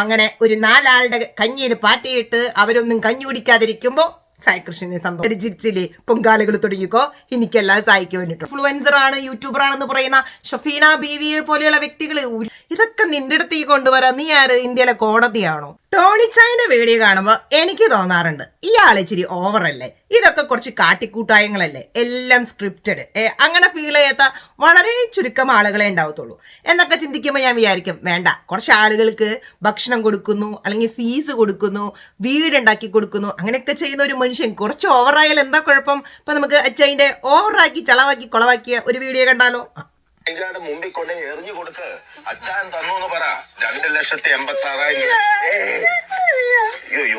അങ്ങനെ ഒരു നാലാളുടെ കഞ്ഞിയിൽ പാറ്റിയിട്ട് അവരൊന്നും കഞ്ഞി കുടിക്കാതിരിക്കുമ്പോ സായി കൃഷ്ണനെ ചിരിച്ചില്ലേ പൊങ്കാലകൾ തുടങ്ങിക്കോ. എനിക്കെല്ലാം സഹായിക്കാൻ വേണ്ടിട്ട്. ഇൻഫ്ലുവൻസർ ആണ് യൂട്യൂബർ ആണെന്ന് പറയുന്ന ഷഫീന ബീവിയെ പോലെയുള്ള വ്യക്തികൾ ഇതൊക്കെ നിന്റെ അടുത്തേക്ക് കൊണ്ടുവരാ. നീ ആര്? ഇന്ത്യയിലെ കോടതിയാണോ? ടോണിച്ചായന്റെ വീഡിയോ കാണുമ്പോൾ എനിക്ക് തോന്നാറുണ്ട് ഇയാൾ ഇച്ചിരി ഓവറല്ലേ ഇതൊക്കെ കുറച്ച് കാട്ടിക്കൂട്ടായങ്ങളല്ലേ? എല്ലാം സ്ക്രിപ്റ്റഡ് അങ്ങനെ ഫീൽ ചെയ്യാത്ത വളരെ ചുരുക്കം ആളുകളെ ഉണ്ടാവത്തുള്ളൂ. എന്നൊക്കെ ചിന്തിക്കുമ്പോൾ ഞാൻ വിചാരിക്കും വേണ്ട കുറച്ച് ആളുകൾക്ക് ഭക്ഷണം കൊടുക്കുന്നു അല്ലെങ്കിൽ ഫീസ് കൊടുക്കുന്നു വീടുണ്ടാക്കി കൊടുക്കുന്നു അങ്ങനെയൊക്കെ ചെയ്യുന്ന ഒരു മനുഷ്യൻ കുറച്ച് ഓവറായാൽ എന്താ കുഴപ്പം? ഇപ്പൊ നമുക്ക് അച്ഛന്റെ ഓവറാക്കി ചളവാക്കി കുളവാക്കിയ ഒരു വീഡിയോ കണ്ടാലോ? അതിന്റെ മുമ്പിൽ കൊണ്ടേ എറിഞ്ഞു കൊടുക്ക്. അച്ഛൻ തന്നു എന്ന് പറ. രണ്ട് ലക്ഷത്തി എൺപത്തി ആറായിരം അയ്യോ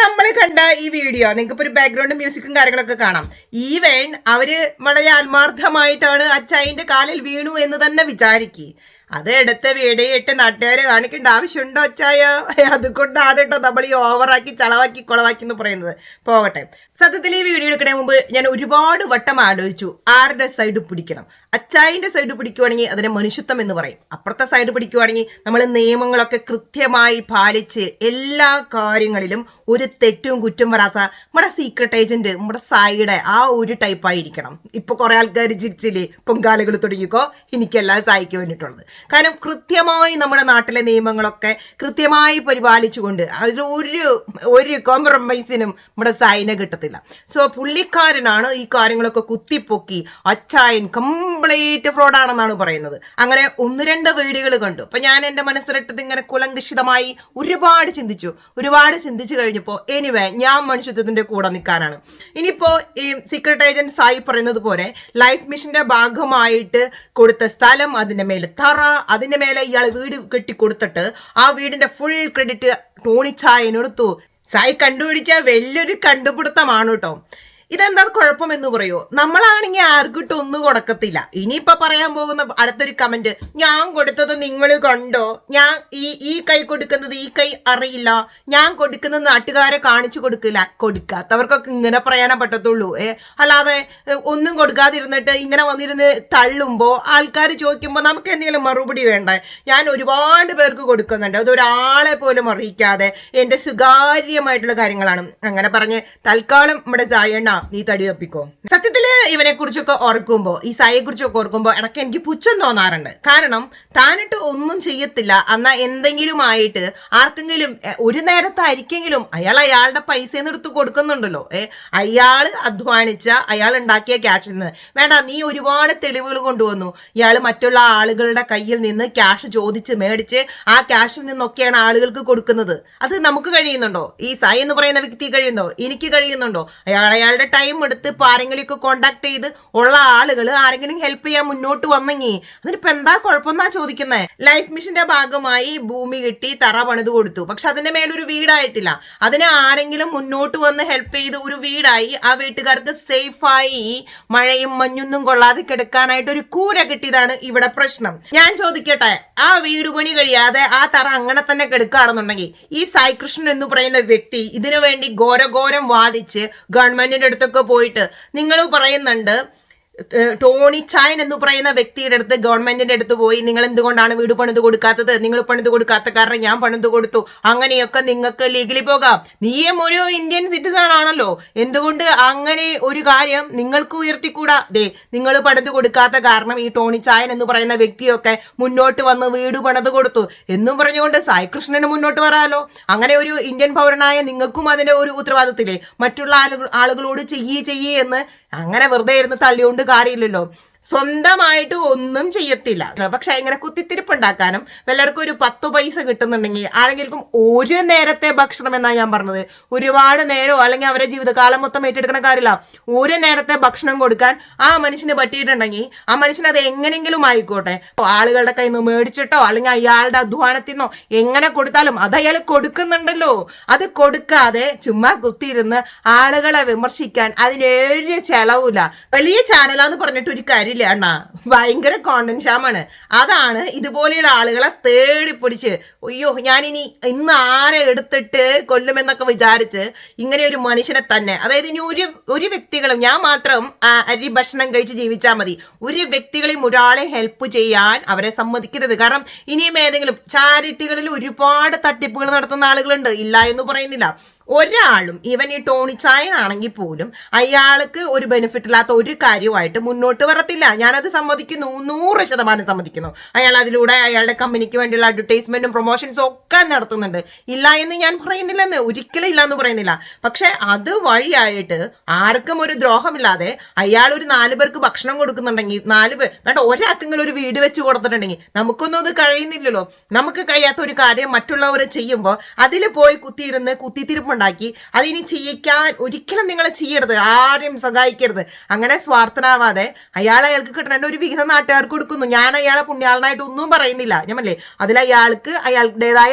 നമ്മൾ കണ്ട ഈ വീഡിയോ നിങ്ങൾക്ക് ഇപ്പൊ ഒരു ബാക്ക്ഗ്രൗണ്ട് മ്യൂസിക്കും കാര്യങ്ങളൊക്കെ കാണാം. ഈവൻ അവർ വളരെ ആത്മാർത്ഥമായിട്ടാണ് അച്ചായന്റെ കാലിൽ വീണു എന്ന് തന്നെ വിചാരിക്കുക അത് എടുത്ത് വീടിയിട്ട് നാട്ടുകാരെ കാണിക്കേണ്ട. ആവശ്യമുണ്ടോ അച്ചായ? അതുകൊണ്ടാണ് കേട്ടോ നമ്മൾ ഈ ഓവറാക്കി ചളവാക്കി കുളവാക്കി എന്ന് പറയുന്നത്. പോകട്ടെ. സത്യത്തിൽ ഈ വീഡിയോ എടുക്കണേ മുമ്പ് ഞാൻ ഒരുപാട് വട്ടം ആലോചിച്ചു ആരുടെ സൈഡ് പിടിക്കണം? അച്ചായന്റെ സൈഡ് പിടിക്കുവാണെങ്കിൽ അതിനെ മനുഷ്യത്വം എന്ന് പറയും. അപ്പുറത്തെ സൈഡ് പിടിക്കുവാണെങ്കിൽ നമ്മൾ നിയമങ്ങളൊക്കെ കൃത്യമായി പാലിച്ച് എല്ലാ കാര്യങ്ങളിലും ഒരു തെറ്റും കുറ്റം വരാത്ത നമ്മുടെ സീക്രട്ട് ഏജന്റ് നമ്മുടെ സായിയുടെ ആ ഒരു ടൈപ്പായിരിക്കണം ഇപ്പോൾ ഇപ്പൊ കുറെ ആൾക്കാർ ചിരിച്ചില്ലേ? പൊങ്കാലകൾ തുടങ്ങിക്കോ. എനിക്കെല്ലാം സഹായിക്കാൻ വേണ്ടിയിട്ടുള്ളത്. കാരണം കൃത്യമായി നമ്മുടെ നാട്ടിലെ നിയമങ്ങളൊക്കെ കൃത്യമായി പരിപാലിച്ചുകൊണ്ട് അതിൽ ഒരു ഒരു കോംപ്രമൈസിനും നമ്മുടെ സൈന കിട്ടത്തില്ല. സോ പുള്ളിക്കാരനാണ് ഈ കാര്യങ്ങളൊക്കെ കുത്തിപ്പൊക്കി അച്ചായൻ കംപ്ലീറ്റ് ഫ്രോഡാണെന്നാണ് പറയുന്നത്. അങ്ങനെ ഒന്ന് രണ്ട് വീടുകൾ കണ്ടു. അപ്പൊ ഞാൻ എന്റെ മനസ്സിലിട്ടത് ഇങ്ങനെ കുലങ്കുഷിതമായി ഒരുപാട് ചിന്തിച്ചു. ഒരുപാട് ചിന്തിച്ചു കഴിഞ്ഞപ്പോൾ എനിവേ ഞാൻ മനുഷ്യത്വത്തിന്റെ കൂടെ നിൽക്കാനാണ്. ഇനിയിപ്പോ ഈ സീക്രട്ട് ഏജന്റ് സായി പറയുന്നത് പോലെ ലൈഫ് മിഷന്റെ ഭാഗമായിട്ട് കൊടുത്ത സ്ഥലം അതിന്റെ മേൽ തറ അതിന്റെ മേലെ ഇയാൾ വീട് കെട്ടി കൊടുത്തിട്ട് ആ വീടിന്റെ ഫുൾ ക്രെഡിറ്റ് ടോണിച്ചായനെടുത്തു സായി കണ്ടുപിടിച്ച വലിയൊരു കണ്ടുപിടുത്തമാണ് കേട്ടോ. ഇതെന്താ കുഴപ്പം എന്ന് പറയോ? നമ്മളാണെങ്കിൽ ആർക്കിട്ട് ഒന്നും കൊടുക്കത്തില്ല. ഇനിയിപ്പൊ പറയാൻ പോകുന്ന അടുത്തൊരു കമന്റ് ഞാൻ കൊടുത്തത് നിങ്ങൾ കണ്ടോ? ഞാൻ ഈ ഈ കൈ കൊടുക്കുന്നത് ഈ കൈ അറിയില്ല. ഞാൻ കൊടുക്കുന്നത് നാട്ടുകാരെ കാണിച്ചു കൊടുക്കില്ല. കൊടുക്കാത്തവർക്കൊക്കെ ഇങ്ങനെ പറയാനേ പറ്റത്തുള്ളൂ. ഏ അല്ലാതെ ഒന്നും കൊടുക്കാതിരുന്നിട്ട് ഇങ്ങനെ വന്നിരുന്ന് തള്ളുമ്പോ ആൾക്കാർ ചോദിക്കുമ്പോൾ നമുക്ക് എന്തെങ്കിലും മറുപടി വേണ്ടേ? ഞാൻ ഒരുപാട് പേർക്ക് കൊടുക്കുന്നുണ്ട്. അത് ഒരാളെ പോലും അറിയിക്കാതെ എന്റെ സ്വകാര്യമായിട്ടുള്ള കാര്യങ്ങളാണ്. അങ്ങനെ പറഞ്ഞ് തൽക്കാലം നമ്മുടെ ജായണ്ണ നീ തടി തപ്പിക്കോ. സത്യത്തിൽ ഇവനെ കുറിച്ചൊക്കെ ഓർക്കുമ്പോ ഈ സായിയെ കുറിച്ചൊക്കെ ഓർക്കുമ്പോ ഇടയ്ക്ക് എനിക്ക് പുച്ഛം തോന്നാറുണ്ട്. കാരണം താനിട്ട് ഒന്നും ചെയ്യത്തില്ല. എന്നാ എന്തെങ്കിലും ആയിട്ട് ആർക്കെങ്കിലും ഒരു നേരത്തായിരിക്കെങ്കിലും അയാൾ അയാളുടെ പൈസ എടുത്ത് കൊടുക്കുന്നുണ്ടല്ലോ. ഏ അയാൾ അധ്വാനിച്ച അയാൾ ഉണ്ടാക്കിയ ക്യാഷിൽ നിന്ന് വേണ്ട നീ ഒരുപാട് തെളിവുകൾ കൊണ്ടുവന്നു. ഇയാൾ മറ്റുള്ള ആളുകളുടെ കയ്യിൽ നിന്ന് ക്യാഷ് ചോദിച്ച് മേടിച്ച് ആ ക്യാഷിൽ നിന്നൊക്കെയാണ് ആളുകൾക്ക് കൊടുക്കുന്നത്. അത് നമുക്ക് കഴിയുന്നുണ്ടോ? ഈ സായി എന്ന് പറയുന്ന വ്യക്തി കഴിയുന്നുണ്ടോ? എനിക്ക് കഴിയുന്നുണ്ടോ? അയാൾ അയാളുടെ ടൈം എടുത്ത് ഇപ്പോൾ ആരെങ്കിലുമൊക്കെ കോണ്ടാക്ട് ചെയ്ത് ഉള്ള ആളുകൾ ആരെങ്കിലും ഹെൽപ്പ് ചെയ്യാൻ മുന്നോട്ട് വന്നെങ്കിൽ അതിനിപ്പോൾ എന്താ കുഴപ്പമെന്നാ ചോദിക്കുന്നത് ലൈഫ് മിഷന്റെ ഭാഗമായി ഭൂമി കിട്ടി തറ പണിത് കൊടുത്തു. പക്ഷെ അതിന്റെ മേലൊരു വീടായിട്ടില്ല. അതിനെ ആരെങ്കിലും മുന്നോട്ട് വന്ന് ഹെൽപ്പ് ചെയ്ത് ഒരു വീടായി ആ വീട്ടുകാർക്ക് സേഫായി മഴയും മഞ്ഞൊന്നും കൊള്ളാതെ കിടക്കാനായിട്ട് ഒരു കൂര കിട്ടിയതാണ് ഇവിടെ പ്രശ്നം. ഞാൻ ചോദിക്കട്ടെ ആ വീട് പണി കഴിയാതെ ആ തറ അങ്ങനെ തന്നെ കിടക്കുകയാണെന്നുണ്ടെങ്കിൽ ഈ സായികൃഷ്ണൻ എന്ന് പറയുന്ന വ്യക്തി ഇതിനു വേണ്ടി ഘോരഘോരം വാദിച്ച് ഗവൺമെന്റിന്റെ അടുത്തൊക്കെ പോയിട്ട് നിങ്ങൾ പറയുന്നുണ്ട് ടോണി ചായൻ എന്ന് പറയുന്ന വ്യക്തിയുടെ അടുത്ത് ഗവൺമെന്റിന്റെ അടുത്ത് പോയി നിങ്ങൾ എന്തുകൊണ്ടാണ് വീട് പണിത് കൊടുക്കാത്തത്? നിങ്ങൾ പണിത് കൊടുക്കാത്ത കാരണം ഞാൻ പണിത് കൊടുത്തു. അങ്ങനെയൊക്കെ നിങ്ങൾക്ക് ലീഗലി പോകാം. നീയും ഒരു ഇന്ത്യൻ സിറ്റിസൺ ആണല്ലോ. എന്തുകൊണ്ട് അങ്ങനെ ഒരു കാര്യം നിങ്ങൾക്ക് ഉയർത്തിക്കൂടാ? ദേ നിങ്ങൾ പണിത് കൊടുക്കാത്ത കാരണം ഈ ടോണി ചായൻ എന്ന് പറയുന്ന വ്യക്തിയൊക്കെ മുന്നോട്ട് വന്ന് വീട് പണിത് കൊടുത്തു. എന്നും പറഞ്ഞുകൊണ്ട് സായി കൃഷ്ണന് മുന്നോട്ട് വരാലോ. അങ്ങനെ ഒരു ഇന്ത്യൻ പൗരനായ നിങ്ങൾക്കും അതിന്റെ ഒരു ഉത്തരവാദിത്തത്തില്ലേ? മറ്റുള്ള ആളുകളോട് ചെയ്യേ ചെയ്യേ എന്ന് അങ്ങനെ വെറുതെ ഇരുന്ന് തള്ളിയോണ്ട് കാര്യമില്ലല്ലോ. സ്വന്തമായിട്ട് ഒന്നും ചെയ്യത്തില്ല. പക്ഷെ ഇങ്ങനെ കുത്തിത്തിരിപ്പുണ്ടാക്കാനും വല്ലവർക്കും ഒരു പത്ത് പൈസ കിട്ടുന്നുണ്ടെങ്കിൽ ആരെങ്കിലും ഒരു നേരത്തെ ഭക്ഷണം എന്നാണ് ഞാൻ പറഞ്ഞത്. ഒരുപാട് നേരോ അല്ലെങ്കിൽ അവരെ ജീവിതകാലം മൊത്തം ഏറ്റെടുക്കണ കാര്യമില്ല. ഒരു നേരത്തെ ഭക്ഷണം കൊടുക്കാൻ ആ മനുഷ്യന് പറ്റിയിട്ടുണ്ടെങ്കിൽ ആ മനുഷ്യന് അത് എങ്ങനെങ്കിലും ആയിക്കോട്ടെ. ആളുകളുടെ കയ്യിൽ നിന്ന് മേടിച്ചിട്ടോ അല്ലെങ്കിൽ അയാളുടെ അധ്വാനത്തിൽ നിന്നോ എങ്ങനെ കൊടുത്താലും അത് അയാൾ കൊടുക്കുന്നുണ്ടല്ലോ. അത് കൊടുക്കാതെ ചുമ്മാ കുത്തിയിരുന്ന് ആളുകളെ വിമർശിക്കാൻ അതിനൊരു ചെലവില്ല വലിയ ചാനലാന്ന് പറഞ്ഞിട്ട് ഒരു ഞാനില്ല അണ്ണാ. ഭയങ്കര കോണ്ടന്റ് ക്ഷാമാണ് അതാണ് ഇതുപോലെയുള്ള ആളുകളെ തേടി പിടിച്ച് അയ്യോ ഞാനിനി ഇന്ന് ആരെ എടുത്തിട്ട് കൊല്ലുമെന്നൊക്കെ വിചാരിച്ച് ഇങ്ങനെ ഒരു മനുഷ്യനെ തന്നെ. അതായത് ഇനി ഒരു ഒരു വ്യക്തികളും ഞാൻ മാത്രം അരി ഭക്ഷണം കഴിച്ച് ജീവിച്ചാൽ മതി. ഒരു വ്യക്തികളെയും ഒരാളെ ഹെൽപ്പ് ചെയ്യാൻ അവരെ സമ്മതിക്കരുത്. കാരണം ഇനിയും ഏതെങ്കിലും ചാരിറ്റികളിൽ ഒരുപാട് തട്ടിപ്പുകൾ നടത്തുന്ന ആളുകളുണ്ട്. ഇല്ല എന്ന് പറയുന്നില്ല. ഒരാളും ഇവൻ ഈ ടോണിച്ചായനാണെങ്കിൽ പോലും അയാൾക്ക് ഒരു ബെനിഫിറ്റ് ഇല്ലാത്ത ഒരു കാര്യമായിട്ട് മുന്നോട്ട് വരത്തില്ല. ഞാനത് സമ്മതിക്കുന്നു നൂറ് ശതമാനം സമ്മതിക്കുന്നു. അയാൾ അതിലൂടെ അയാളുടെ കമ്പനിക്ക് വേണ്ടിയുള്ള അഡ്വർടൈസ്മെന്റും പ്രൊമോഷൻസും ഒക്കെ നടത്തുന്നുണ്ട്. ഇല്ല എന്ന് ഞാൻ പറയുന്നില്ലെന്ന് ഒരിക്കലും ഇല്ല എന്ന് പറയുന്നില്ല. പക്ഷെ അത് വഴിയായിട്ട് ആർക്കും ഒരു ദ്രോഹമില്ലാതെ അയാൾ ഒരു നാല് പേർക്ക് ഭക്ഷണം കൊടുക്കുന്നുണ്ടെങ്കിൽ നാല് പേർ വേണ്ട ഒരാൾക്കെങ്കിലും ഒരു വീട് വെച്ച് കൊടുത്തിട്ടുണ്ടെങ്കിൽ നമുക്കൊന്നും അത് കഴിയുന്നില്ലല്ലോ. നമുക്ക് കഴിയാത്ത ഒരു കാര്യം മറ്റുള്ളവർ ചെയ്യുമ്പോൾ അതിൽ പോയി കുത്തിയിരുന്ന് കുത്തിത്തിരിപ്പുണ്ടാക്കി അതിനി ചെയ്യിക്കാൻ ഒരിക്കലും നിങ്ങൾ ചെയ്യരുത്. ആരെയും സഹായിക്കരുത്. അങ്ങനെ സ്വാർത്ഥനാവാതെ അയാൾ അയാൾക്ക് കിട്ടേണ്ട ഒരു വിഹിതം നാട്ടുകാർക്ക് കൊടുക്കുന്നു. ഞാൻ അയാളെ പുണ്യാളനായിട്ട് ഒന്നും പറയുന്നില്ല. ഞാൻ അല്ലേ അതിൽ അയാൾക്ക് അയാളുടേതായ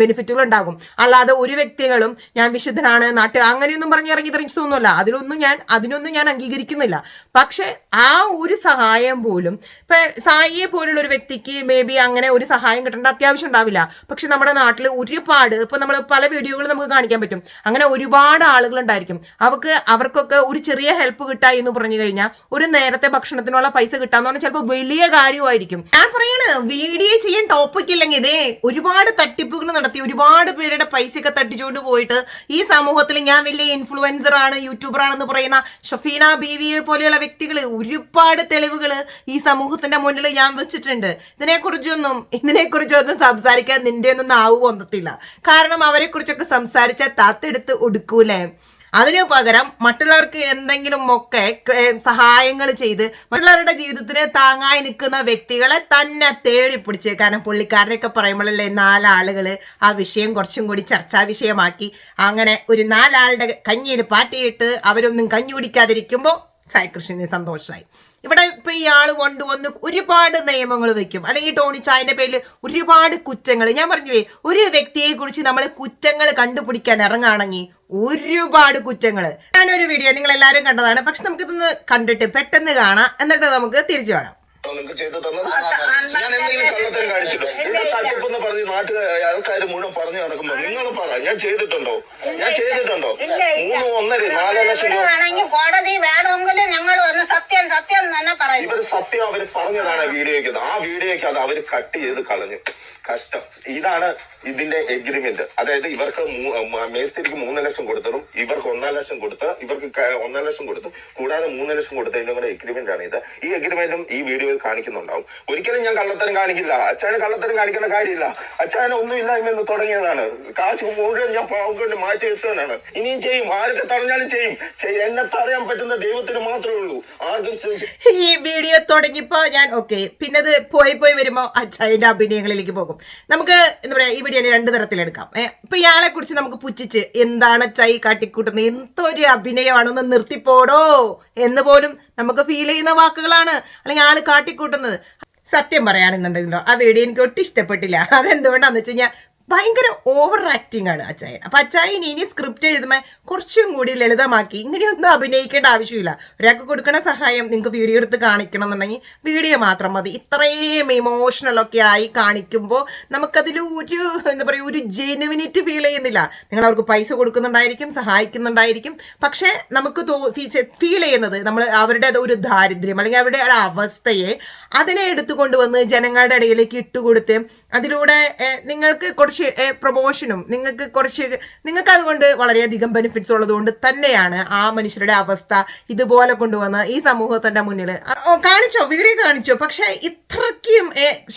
ബെനിഫിറ്റുകൾ ഉണ്ടാകും. അല്ലാതെ ഒരു വ്യക്തികളും ഞാൻ വിശുദ്ധനാണ് നാട്ട് അങ്ങനെയൊന്നും പറഞ്ഞ് ഇറങ്ങി തിരിച്ചതൊന്നുമല്ല അതിലൊന്നും ഞാൻ അതിനൊന്നും ഞാൻ അംഗീകരിക്കുന്നില്ല. പക്ഷെ ആ ഒരു സഹായം പോലും ഇപ്പൊ സായിയെ പോലുള്ള ഒരു വ്യക്തിക്ക് മേ ബി അങ്ങനെ ഒരു സഹായം കിട്ടേണ്ട അത്യാവശ്യം ഉണ്ടാവില്ല. പക്ഷെ നമ്മുടെ നാട്ടിൽ ഒരുപാട് ഇപ്പൊ നമ്മൾ പല വീഡിയോകളും നമുക്ക് കാണിക്കാൻ പറ്റും. അങ്ങനെ ഒരുപാട് ആളുകൾ ഉണ്ടായിരിക്കും. അവർക്ക് അവർക്കൊക്കെ ഒരു ചെറിയ ഹെൽപ്പ് കിട്ടാ എന്ന് പറഞ്ഞു കഴിഞ്ഞാൽ ഒരു നേരത്തെ ഭക്ഷണത്തിനുള്ള പൈസ കിട്ടാന്ന് പറഞ്ഞാൽ ചിലപ്പോൾ വലിയ കാര്യമായിരിക്കും. ഞാൻ പറയാണ് വീഡിയോ ചെയ്യാൻ ടോപ്പിക് ഇല്ലെങ്കിൽ ഇതേ ഒരുപാട് തട്ടിപ്പുകൾ നടത്തി ഒരുപാട് പേരുടെ പൈസയൊക്കെ തട്ടിച്ചുകൊണ്ട് പോയിട്ട് ഈ സമൂഹത്തിൽ ഞാൻ വലിയ ഇൻഫ്ലുവൻസർ ആണ് യൂട്യൂബർ ആണെന്ന് പറയുന്ന ഷഫീന ബീവിയെ പോലെയുള്ള വ്യക്തികൾ ഒരുപാട് തെളിവുകൾ ഈ സമൂഹത്തിന്റെ മുന്നിൽ ഞാൻ വെച്ചിട്ടുണ്ട്. ഇതിനെക്കുറിച്ചൊന്നും ഇതിനെക്കുറിച്ചൊന്നും സംസാരിക്കാൻ നിന്റെ ഒന്നും നാവ് പൊന്തത്തില്ല. കാരണം അവരെക്കുറിച്ചൊക്കെ കുറിച്ചൊക്കെ സംസാരിച്ച താത്തെടുത്ത് ഒടുക്കൂലേ? അതിനു പകരം മറ്റുള്ളവർക്ക് എന്തെങ്കിലും ഒക്കെ സഹായങ്ങൾ ചെയ്ത് മറ്റുള്ളവരുടെ ജീവിതത്തിന് താങ്ങായി നിൽക്കുന്ന വ്യക്തികളെ തന്നെ തേടി പിടിച്ച് കാരണം പുള്ളിക്കാരനൊക്കെ പറയുമ്പോഴല്ലേ നാലാളുകൾ ആ വിഷയം കുറച്ചും കൂടി ചർച്ചാ വിഷയമാക്കി. അങ്ങനെ ഒരു നാലാളുടെ കഞ്ഞിയിൽ പാറ്റിയിട്ട് അവരൊന്നും കഞ്ഞി കുടിക്കാതിരിക്കുമ്പോൾ സായികൃഷ്ണന് സന്തോഷമായി ഇവിടെ ഇപ്പൊ ഇയാൾ കൊണ്ടുവന്ന് ഒരുപാട് നിയമങ്ങൾ വെക്കും. അല്ലെങ്കിൽ ടോണി ചായന്റെ പേരിൽ ഒരുപാട് കുറ്റങ്ങൾ ഞാൻ പറഞ്ഞുവേ ഒരു വ്യക്തിയെ കുറിച്ച് നമ്മൾ കുറ്റങ്ങൾ കണ്ടുപിടിക്കാൻ ഇറങ്ങുകയാണെങ്കിൽ ഒരുപാട് കുറ്റങ്ങൾ ഞാനൊരു വീഡിയോ നിങ്ങൾ എല്ലാവരും കണ്ടതാണ്. പക്ഷെ നമുക്കിതൊന്ന് കണ്ടിട്ട് പെട്ടെന്ന് കാണാം. എന്നിട്ട് നമുക്ക് തിരിച്ചു കാണാം. നിങ്ങൾക്ക് ചെയ്തു തന്നത്? ഞാൻ എന്തെങ്കിലും കള്ളത്തരം കാണിച്ചിട്ടോ എന്റെ തട്ടിപ്പെന്ന് പറഞ്ഞ് നാട്ടുകാർ ആൾക്കാർ മുഴുവൻ പറഞ്ഞു നടക്കുമ്പോ നിങ്ങൾ പറ ഞാൻ ചെയ്തിട്ടുണ്ടോ? ഞാൻ ചെയ്തിട്ടുണ്ടോ. മൂന്ന് ഒന്നര നാല് ലക്ഷം രൂപ കോടതി വേണമെങ്കിൽ ഞങ്ങൾ വന്ന് സത്യം സത്യം തന്നെ പറയും. ഇവർ സത്യം അവർ പറഞ്ഞതാണ് വീഡിയോയ്ക്ക്. ആ വീഡിയോയ്ക്ക് അത് അവർ കട്ട് ചെയ്ത് കളഞ്ഞു. കഷ്ടം. ഇതാണ് ഇതിന്റെ എഗ്രിമെന്റ് അതായത് ഇവർക്ക് മേസ്തിരിക്ക് മൂന്ന് ലക്ഷം കൊടുത്തതും ഇവർക്ക് ഒന്നാം ലക്ഷം കൊടുത്ത ഇവർക്ക് ഒന്നാം ലക്ഷം കൊടുത്തു കൂടാതെ മൂന്ന് ലക്ഷം കൊടുത്തതിന്റെ കൂടെ എഗ്രിമെന്റ് ആണ് ഇത്. ഈ എഗ്രിമെന്റും ഈ വീഡിയോയിൽ കാണിക്കുന്നുണ്ടാവും. ഒരിക്കലും ഞാൻ കള്ളത്തരം കാണിക്കില്ല. അച്ഛന് കള്ളത്തരം കാണിക്കേണ്ട കാര്യമില്ല. അച്ചായന ഒന്നും ഇല്ല എന്ന് തുടങ്ങിയതാണ്. കാശ് മുഴുവൻ ഞാൻ പാവം മാറ്റി വെച്ചവനാണ്. ഇനിയും ചെയ്യും. ആരൊക്കെ തടഞ്ഞാലും ചെയ്യും. എന്നെ തടയാൻ പറ്റുന്ന ദൈവത്തിന് മാത്രമേ ഉള്ളൂ. ആദ്യം ഈ വീഡിയോ തുടങ്ങിയപ്പോ ഞാൻ ഓക്കെ പിന്നെ അത് പോയി പോയി വരുമ്പോ അച്ചായന്റെ അഭിനയങ്ങളിലേക്ക് പോകും. നമുക്ക് എന്താ പറയാ ഈ തന്നെ രണ്ട് തരത്തിലെടുക്കാം. ഏഹ് ഇപ്പൊ ഇയാളെ കുറിച്ച് നമുക്ക് പുച്ഛിച്ച് എന്താണ് ചൈ കാട്ടിക്കൂട്ടുന്നത്? എന്തൊരു അഭിനയമാണെന്ന് നിർത്തിപ്പോടോ? എന്ന് പോലും നമുക്ക് ഫീൽ ചെയ്യുന്ന വാക്കുകളാണ് അല്ലെങ്കിൽ ആൾ കാട്ടിക്കൂട്ടുന്നത്. സത്യം പറയുകയാണെന്നുണ്ടെങ്കിലോ ആ വീഡിയോ എനിക്ക് ഒട്ടും ഇഷ്ടപ്പെട്ടില്ല. അതെന്തുകൊണ്ടാന്ന് വെച്ച് കഴിഞ്ഞാൽ ഭയങ്കര ഓവർ ആക്ടിങ് ആണ് അച്ചായൻ. അപ്പൊ അച്ചായൻ ഇനി സ്ക്രിപ്റ്റ് എഴുതുമ്പോൾ കുറച്ചും കൂടി ലളിതമാക്കി. ഇങ്ങനെയൊന്നും അഭിനയിക്കേണ്ട ആവശ്യമില്ല. ഒരാൾക്ക് കൊടുക്കുന്ന സഹായം നിങ്ങൾക്ക് വീഡിയോ എടുത്ത് കാണിക്കണം എന്നുണ്ടെങ്കിൽ വീഡിയോ മാത്രം മതി. ഇത്രയും ഇമോഷണൽ ഒക്കെ ആയി കാണിക്കുമ്പോൾ നമുക്കതിൽ ഒരു എന്താ പറയുക ഒരു ജെനുവിനിറ്റി ഫീൽ ചെയ്യുന്നില്ല. നിങ്ങൾ അവർക്ക് പൈസ കൊടുക്കുന്നുണ്ടായിരിക്കും സഹായിക്കുന്നുണ്ടായിരിക്കും. പക്ഷേ നമുക്ക് ഫീൽ ചെയ്യുന്നത് നമ്മൾ അവരുടെ ഒരു ദാരിദ്ര്യം അല്ലെങ്കിൽ അവരുടെ ഒരു അവസ്ഥയെ അതിനെ എടുത്തുകൊണ്ട് വന്ന് ജനങ്ങളുടെ ഇടയിലേക്ക് ഇട്ടുകൊടുത്ത് അതിലൂടെ നിങ്ങൾക്ക് കുറച്ച് പ്രൊമോഷനും നിങ്ങൾക്ക് കുറച്ച് നിങ്ങൾക്ക് അതുകൊണ്ട് വളരെയധികം ബെനിഫിറ്റ്സ് ഉള്ളതുകൊണ്ട് തന്നെയാണ് ആ മനുഷ്യരുടെ അവസ്ഥ ഇതുപോലെ കൊണ്ടുവന്ന് ഈ സമൂഹത്തിന്റെ മുന്നിൽ കാണിച്ചോ വീഡിയോ കാണിച്ചോ. പക്ഷെ ഇത്രയ്ക്കും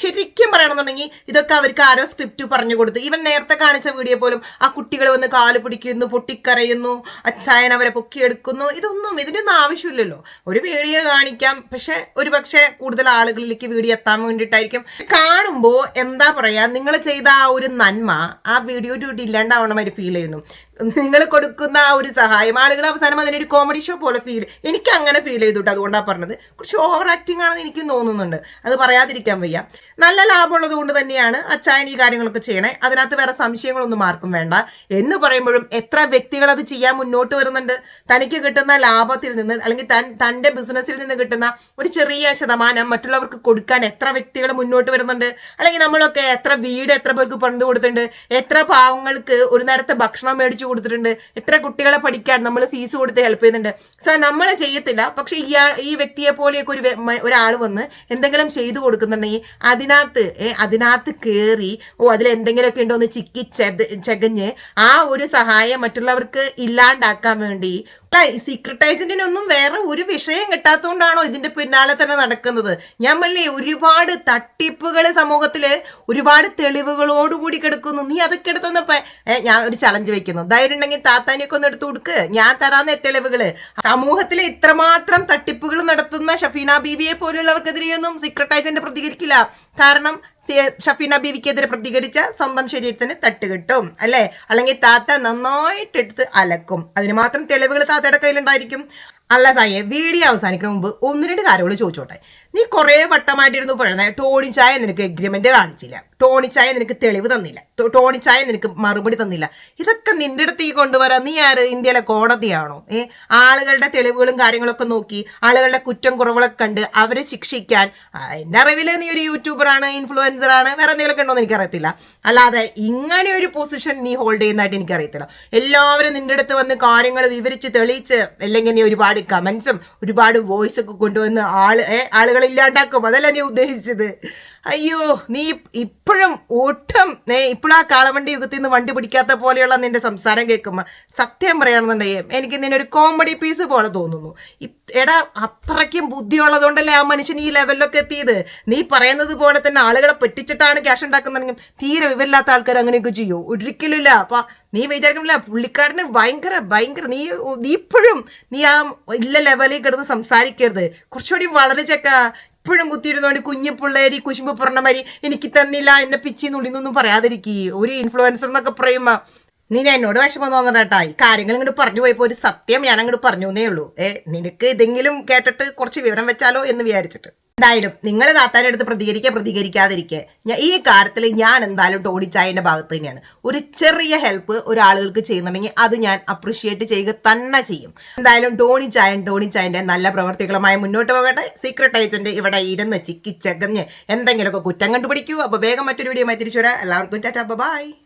ശരിക്കും പറയണമെന്നുണ്ടെങ്കിൽ ഇതൊക്കെ അവർക്ക് ആരോ സ്ക്രിപ്റ്റ് പറഞ്ഞു കൊടുത്ത് ഇവൻ നേരത്തെ കാണിച്ച വീഡിയോ പോലും ആ കുട്ടികൾ വന്ന് കാൽ പിടിക്കുന്നു പൊട്ടിക്കരയുന്നു അച്ചായൻ അവരെ പൊക്കിയെടുക്കുന്നു ഇതൊന്നും ഇതിനൊന്നും ആവശ്യമില്ലല്ലോ. ഒരു വീഡിയോ കാണിക്കാം പക്ഷെ ഒരു പക്ഷേ കൂടുതൽ ആളുകളിലേക്ക് വീഡിയോ എത്താൻ വേണ്ടിയിട്ടായിരിക്കും. കാണുമ്പോൾ എന്താ പറയാ നിങ്ങൾ ചെയ്ത ആ ഒരു നന്മ ആ വീഡിയോ ഡ്യൂട്ടി ഇല്ലാണ്ടാവണ മാതിരി ഫീൽ ചെയ്യുന്നു. നിങ്ങൾ കൊടുക്കുന്ന ആ ഒരു സഹായം. ആളുകൾ അവസാനം അതിനൊരു കോമഡി ഷോ പോലെ ഫീൽ എനിക്ക് അങ്ങനെ ഫീൽ ചെയ്തിട്ട് അതുകൊണ്ടാണ് പറഞ്ഞത്. കുറച്ച് ഓവർ ആക്ടിങ് ആണെന്ന് എനിക്ക് തോന്നുന്നുണ്ട്. അത് പറയാതിരിക്കാൻ വയ്യ. നല്ല ലാഭമുള്ളത് കൊണ്ട് തന്നെയാണ് അച്ചായൻ ഈ കാര്യങ്ങളൊക്കെ ചെയ്യണേ. അതിനകത്ത് വേറെ സംശയങ്ങളൊന്നും ആർക്കും വേണ്ട. എന്ന് പറയുമ്പോഴും എത്ര വ്യക്തികൾ അത് ചെയ്യാൻ മുന്നോട്ട് വരുന്നുണ്ട്. തനിക്ക് കിട്ടുന്ന ലാഭത്തിൽ നിന്ന് അല്ലെങ്കിൽ തൻ തന്റെ ബിസിനസ്സിൽ നിന്ന് കിട്ടുന്ന ഒരു ചെറിയ ശതമാനം മറ്റുള്ളവർക്ക് കൊടുക്കാൻ എത്ര വ്യക്തികൾ മുന്നോട്ട് വരുന്നുണ്ട്. അല്ലെങ്കിൽ നമ്മളൊക്കെ എത്ര വീട് എത്ര പേർക്ക് പണിത് കൊടുത്തിട്ടുണ്ട്. എത്ര പാവങ്ങൾക്ക് ഒരു നേരത്തെ ഭക്ഷണം മേടിച്ചു കൊടുത്തിട്ടുണ്ട്. എത്ര കുട്ടികളെ പഠിക്കാൻ നമ്മൾ ഫീസ് കൊടുത്ത് ഹെൽപ്പ് ചെയ്യുന്നുണ്ട്. സോ നമ്മൾ ചെയ്യത്തില്ല. പക്ഷെ ഈ ഈ വ്യക്തിയെ പോലെയൊക്കെ ഒരു ഒരാൾ വന്ന് എന്തെങ്കിലും ചെയ്തു കൊടുക്കുന്നുണ്ടെങ്കിൽ അതിനകത്ത് അതിനകത്ത് കയറി ഓ അതിൽ എന്തെങ്കിലുമൊക്കെ ഉണ്ടോ എന്ന് ചിക്കി ചെകഞ്ഞ് ആ ഒരു സഹായം മറ്റുള്ളവർക്ക് ഇല്ലാണ്ടാക്കാൻ വേണ്ടി സീക്രട്ട് ഏജന്റിനൊന്നും വേറെ ഒരു വിഷയം കിട്ടാത്തതുകൊണ്ടാണോ ഇതിന്റെ പിന്നാലെ തന്നെ നടക്കുന്നത്? ഞാൻ പറഞ്ഞേ ഒരുപാട് തട്ടിപ്പുകൾ സമൂഹത്തിൽ ഒരുപാട് തെളിവുകളോടുകൂടി കിടക്കുന്നു. നീ അതൊക്കെ എടുത്തൊന്ന് ഞാൻ ഒരു ചലഞ്ച് വെക്കുന്നു. ധൈര്യം ഉണ്ടെങ്കിൽ താത്താനിയൊക്കെ ഒന്ന് എടുത്തു കൊടുക്ക്. ഞാൻ തരാന്ന തെളിവുകൾ. സമൂഹത്തിലെ ഇത്രമാത്രം തട്ടിപ്പുകൾ നടത്തുന്ന ഷഫീന ബീവിയെ പോലുള്ളവർക്കെതിരെയൊന്നും സീക്രട്ട് ഏജന്റ് പ്രതികരിക്കില്ല. കാരണം ഷഫീന ബീവിക്കെതിരെ പ്രതികരിച്ച സ്വന്തം ശരീരത്തിന് തട്ടുകിട്ടും അല്ലേ? അല്ലെങ്കിൽ താത്ത നന്നായിട്ട് എടുത്ത് അലക്കും. അതിന് മാത്രം തെളിവുകൾ താത്തയുടെ കയ്യിലുണ്ടായിരിക്കും. അല്ല സായെ വീഡിയോ അവസാനിക്കുന്ന മുമ്പ് ഒന്ന് രണ്ട് കാര്യങ്ങൾ ചോദിച്ചോട്ടെ? നീ കുറേ വട്ടമായിട്ടിരുന്നു പറയുന്നത് ടോണി ചായ നിനക്ക് എഗ്രിമെന്റ് കാണിച്ചില്ല. ടോണി ചായ നിനക്ക് തെളിവ് തന്നില്ല. ടോണി ചായ നിനക്ക് മറുപടി തന്നില്ല. ഇതൊക്കെ നിന്റെ അടുത്തേക്ക് ഈ കൊണ്ടുവരാൻ നീ ആര്? ഇന്ത്യയിലെ കോടതിയാണോ? ഏ? ആളുകളുടെ തെളിവുകളും കാര്യങ്ങളൊക്കെ നോക്കി ആളുകളുടെ കുറ്റം കുറവുകളൊക്കെ കണ്ട് അവരെ ശിക്ഷിക്കാൻ എന്റെ അറിവിൽ നീ ഒരു യൂട്യൂബറാണ് ഇൻഫ്ലുവൻസർ ആണ് വേറെ എന്തെങ്കിലുമൊക്കെ ഉണ്ടോ എന്ന് എനിക്കറിയത്തില്ല. അല്ലാതെ ഇങ്ങനെ ഒരു പൊസിഷൻ നീ ഹോൾഡ് ചെയ്യുന്നതായിട്ട് എനിക്കറിയത്തില്ല. എല്ലാവരും നിന്റെ അടുത്ത് വന്ന് കാര്യങ്ങൾ വിവരിച്ച് തെളിയിച്ച് അല്ലെങ്കിൽ നീ ഒരുപാട് കമന്റ്സും ഒരുപാട് വോയിസ് ഒക്കെ കൊണ്ടുവന്ന് ആൾ ഏ, ഇല്ലാണ്ടാക്കും. അതല്ല നീ ഉദ്ദേശിച്ചത്? അയ്യോ നീ ഇപ്പോഴും ഒട്ടും ഇപ്പോഴാ കാളവണ്ടി യുഗത്തിൽ നിന്ന് വണ്ടി പിടിക്കാത്ത പോലെയുള്ള നിന്റെ സംസാരം കേൾക്കുമ്പോൾ സത്യം പറയുകയാണെന്നുണ്ടെങ്കിൽ എനിക്ക് നിന്നെ ഒരു കോമഡി പീസ് പോലെ തോന്നുന്നു. എടാ അത്രയ്ക്കും ബുദ്ധിയുള്ളതുകൊണ്ടല്ലേ ആ മനുഷ്യൻ ഈ ലെവലിലൊക്കെ എത്തിയത്? നീ പറയുന്നത് പോലെ തന്നെ ആളുകളെ പെട്ടിച്ചിട്ടാണ് ക്യാഷ് ഉണ്ടാക്കുന്നതെങ്കിൽ തീരെ വിവരമില്ലാത്ത ആൾക്കാർ അങ്ങനെയൊക്കെ ചെയ്യൂ? ഒരിക്കലും ഇല്ല അപ്പൊ നീ വിചാരിക്കുന്നില്ല പുള്ളിക്കാരന് ഭയങ്കര ഭയങ്കര നീ നീ ഇപ്പോഴും നീ ആ ഇല്ല ലെവലിൽ കിടന്ന് സംസാരിക്കരുത്. കുറച്ചുകൂടി വളരെ ഇപ്പോഴും കുത്തിയിരുന്നോണ്ട് കുഞ്ഞു പിള്ളേരി കുശുമ്പ് പറഞ്ഞ മാതിരി എനിക്ക് തന്നില്ല എന്നെ പിച്ചി നുള്ളിന്നൊന്നും പറയാതിരിക്കേ. ഒരു ഇൻഫ്ലുവൻസർ എന്നൊക്കെ പറയുമ്പോ നീ എന്നോട് വിഷമം തോന്നണ്ടാ ഈ കാര്യങ്ങൾ ഇങ്ങോട്ട് പറഞ്ഞു പോയപ്പോ ഒരു സത്യം ഞാൻ അങ്ങോട്ട് പറഞ്ഞു എന്നേ ഉള്ളൂ. ഏ നിനക്ക് ഇതെങ്കിലും കേട്ടിട്ട് കുറച്ച് വിവരം വെച്ചാലോ എന്ന് വിചാരിച്ചിട്ട്. എന്തായാലും നിങ്ങൾ താത്താന്റെ അടുത്ത് പ്രതികരിക്കുക പ്രതികരിക്കാതിരിക്കുക ഞാൻ ഈ കാര്യത്തിൽ ഞാൻ എന്തായാലും ടോണിച്ചായന്റെ ഭാഗത്ത് തന്നെയാണ്. ഒരു ചെറിയ ഹെൽപ്പ് ഒരാളുകൾക്ക് ചെയ്യുന്നുണ്ടെങ്കിൽ അത് ഞാൻ അപ്രിഷിയേറ്റ് ചെയ്യുക തന്നെ ചെയ്യും. എന്തായാലും ടോണിച്ചായൻ ചായന്റെ നല്ല പ്രവർത്തികളുമായി മുന്നോട്ട് പോകട്ടെ. സീക്രട്ട് ഏജന്റ് ഇവിടെ ഇരുന്ന് ചിക്കി ചകഞ്ഞ് എന്തെങ്കിലുമൊക്കെ കുറ്റം കണ്ടുപിടിക്കൂ. അപ്പോൾ വേഗം മറ്റൊരു വീഡിയോ തിരിച്ചു വരാം. എല്ലാവർക്കും ടാറ്റാ. ബൈ.